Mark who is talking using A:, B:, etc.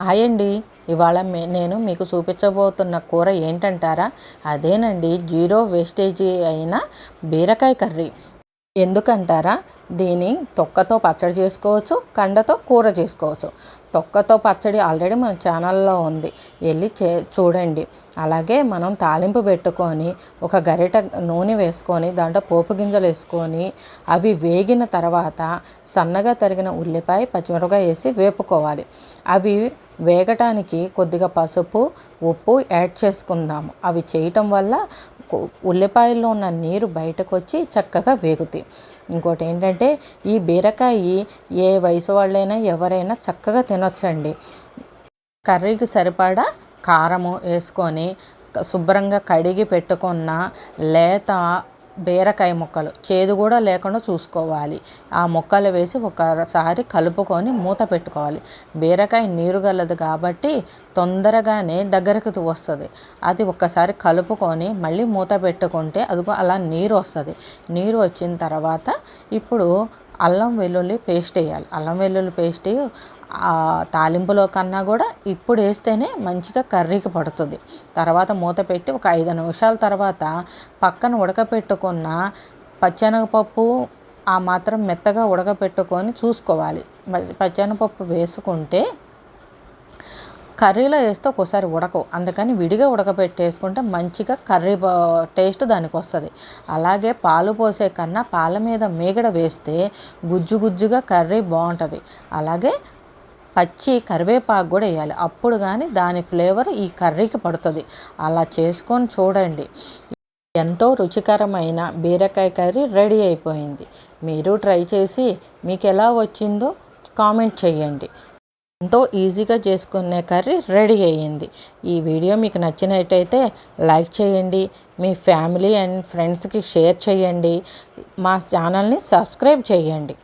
A: Hi అండి ఇవాళ మే నేను మీకు చూపించబోతున్న కూర ఏంటంటారా? అదేనండి జీరో వేస్టేజీ అయిన బీరకాయ కర్రీ. ఎందుకంటారా? దీని తొక్కతో పచ్చడి చేసుకోవచ్చు కండతో కూర చేసుకోవచ్చు. తొక్కతో పచ్చడి ఆల్రెడీ మన ఛానల్లో ఉంది. వెళ్ళి చే చూడండి. అలాగే మనం తాలింపు పెట్టుకొని ఒక గరిట నూనె వేసుకొని దాంట్లో పోపు గింజలు వేసుకొని అవి వేగిన తర్వాత సన్నగా తరిగిన ఉల్లిపాయ పచ్చిమిరపకాయ వేసి వేపుకోవాలి. అవి వేగటానికి కొద్దిగా పసుపు ఉప్పు యాడ్ చేసుకుందాము. అవి చేయటం వల్ల ఉల్లిపాయల్లో ఉన్న నీరు బయటకు వచ్చి చక్కగా వేగుతాయి. ఇంకోటి ఏంటంటే ఈ బీరకాయ ఏ వయసు వాళ్ళైనా ఎవరైనా చక్కగా తినొచ్చండి. కర్రీకి సరిపడా కారము వేసుకొని శుభ్రంగా కడిగి పెట్టుకున్న లేత బీరకాయ ముక్కలు. చేదు కూడా లేకుండా చూసుకోవాలి. ఆ ముక్కలు వేసి ఒకసారి కలుపుకొని మూత పెట్టుకోవాలి. బీరకాయ నీరు గలదు కాబట్టి తొందరగానే దగ్గరకు వస్తుంది. అది ఒక్కసారి కలుపుకొని మళ్ళీ మూత పెట్టుకుంటే అదిగో అలా నీరు వస్తుంది. నీరు వచ్చిన తర్వాత ఇప్పుడు అల్లం వెల్లుల్లి పేస్ట్ వేయాలి. అల్లం వెల్లుల్లి పేస్ట్ తాలింపులో కన్నా కూడా ఇప్పుడు వేస్తేనే మంచిగా కర్రీకి పడుతుంది. తర్వాత మూత పెట్టి ఒక ఐదు నిమిషాల తర్వాత పక్కన ఉడకపెట్టుకున్న పచ్చెనగపప్పు ఆ మాత్రం మెత్తగా ఉడకపెట్టుకొని చూసుకోవాలి. పచ్చెనగపప్పు వేసుకుంటే కర్రీలో వేస్తే ఒక్కోసారి ఉడకవు. అందుకని విడిగా ఉడకబెట్టేసుకుంటే మంచిగా కర్రీ టేస్ట్ దానికి వస్తుంది. అలాగే పాలు పోసే కన్నా పాల మీద మేగడ వేస్తే గుజ్జు గుజ్జుగా కర్రీ బాగుంటుంది. అలాగే పచ్చి కరివేపాకు కూడా వేయాలి. అప్పుడు కానీ దాని ఫ్లేవర్ ఈ కర్రీకి పడుతుంది. అలా చేసుకొని చూడండి. ఎంతో రుచికరమైన బీరకాయ కర్రీ రెడీ అయిపోయింది. మీరు ట్రై చేసి మీకు ఎలా వచ్చిందో కామెంట్ చేయండి. ఎంతో ఈజీగా చేసుకునే కర్రీ రెడీ అయ్యింది. ఈ వీడియో మీకు నచ్చినట్టయితే లైక్ చేయండి. మీ ఫ్యామిలీ అండ్ ఫ్రెండ్స్కి షేర్ చేయండి. మా ఛానల్ని సబ్స్క్రైబ్ చేయండి.